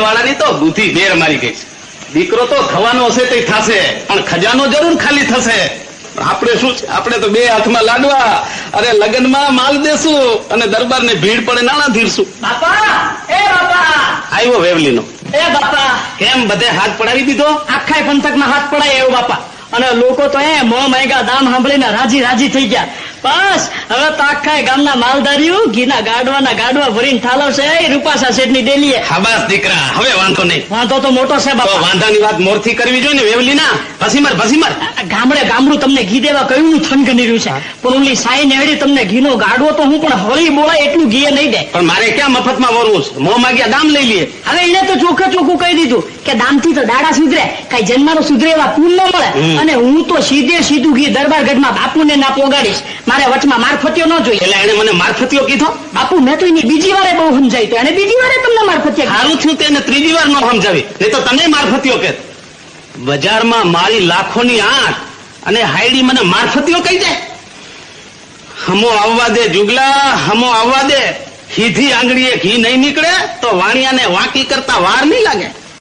વાળાની તો બુદ્ધિ બેર મારી ગઈ દીકરો તો થવાનો હશે તે થશે પણ ખજાનો જરૂર ખાલી થશે. આપણે શું છે? આપણે તો બે હાથમાં લાડવા અરે લગ્નમાં માલ દેશું અને દરબારને ભીડ પડે નાણાં ધીરશું. બાપા એ બાપા. આવ્યો વેવલીનો. એ બાપા. કેમ બધે હાથ પડાવી દીધો? આખા પંથકમાં હાથ પડાય એવો બાપા. અને લોકો તો એ મોં મહેગા દામ સાંભળીને રાજી રાજી થઈ ગયા. બસ હવે તો આખા ગામના માલધારીઓ ઘીના ગાડવાના ગાડવા ભરીને ઠાલવશે એ રૂપાસા શેઠની ડેલીએ. હાબાસ દીકરા હવે વાંધો નહીં. વાંધો તો મોટો છે બાપા. વાંધાની વાત મોરથી કરવી જોઈએ ને વેવલી ના. ભસીમર ભસીમર. ગામડે ગામડું તમને ઘી દેવા કયું થનગની રહ્યું છે? પણ ઓલી સાઈ નેહડી તમને ઘીનો ગાડવો તો હું પણ હળી બોલાય એટલું ઘી નહીં દે. પણ મારે ક્યાં મફતમાં વરવું છે? મોં માગ્યા દામ લઈ લઈએ. હવે એને તો ચોખ્ખે ચોખ્ખું કહી દીધું કે દામથી તો દાડા સુધરે કઈ જન્મનો સુધરે એવા પૂન ન મળે. અને હું તો સીધે સીધું ઘી દરબાર ગઢમાં બાપુને ના પોગાડીશ મારે વચમાં મારફતિયો ન જોઈએ. એટલે એને મને મારફતીઓ કીધો? બાપુ મેં તો એની બીજી વારે બહુ સમજાવી તો એને બીજી વારે તમને મારફતિયા સારું થયું તેને ત્રીજી વાર ન સમજાવી. નહીં તો તમે મારફતીઓ કે. બજારમાં મારી લાખોની આંખ અને હાયડી મને મારફતીઓ કહી જાય હમો આવવા દે જુગલા હમો આવવા દે. સીધી આંગળીએ ઘી નહીં નીકળે તો વાણિયાને વાંકી કરતા વાર નહીં લાગે.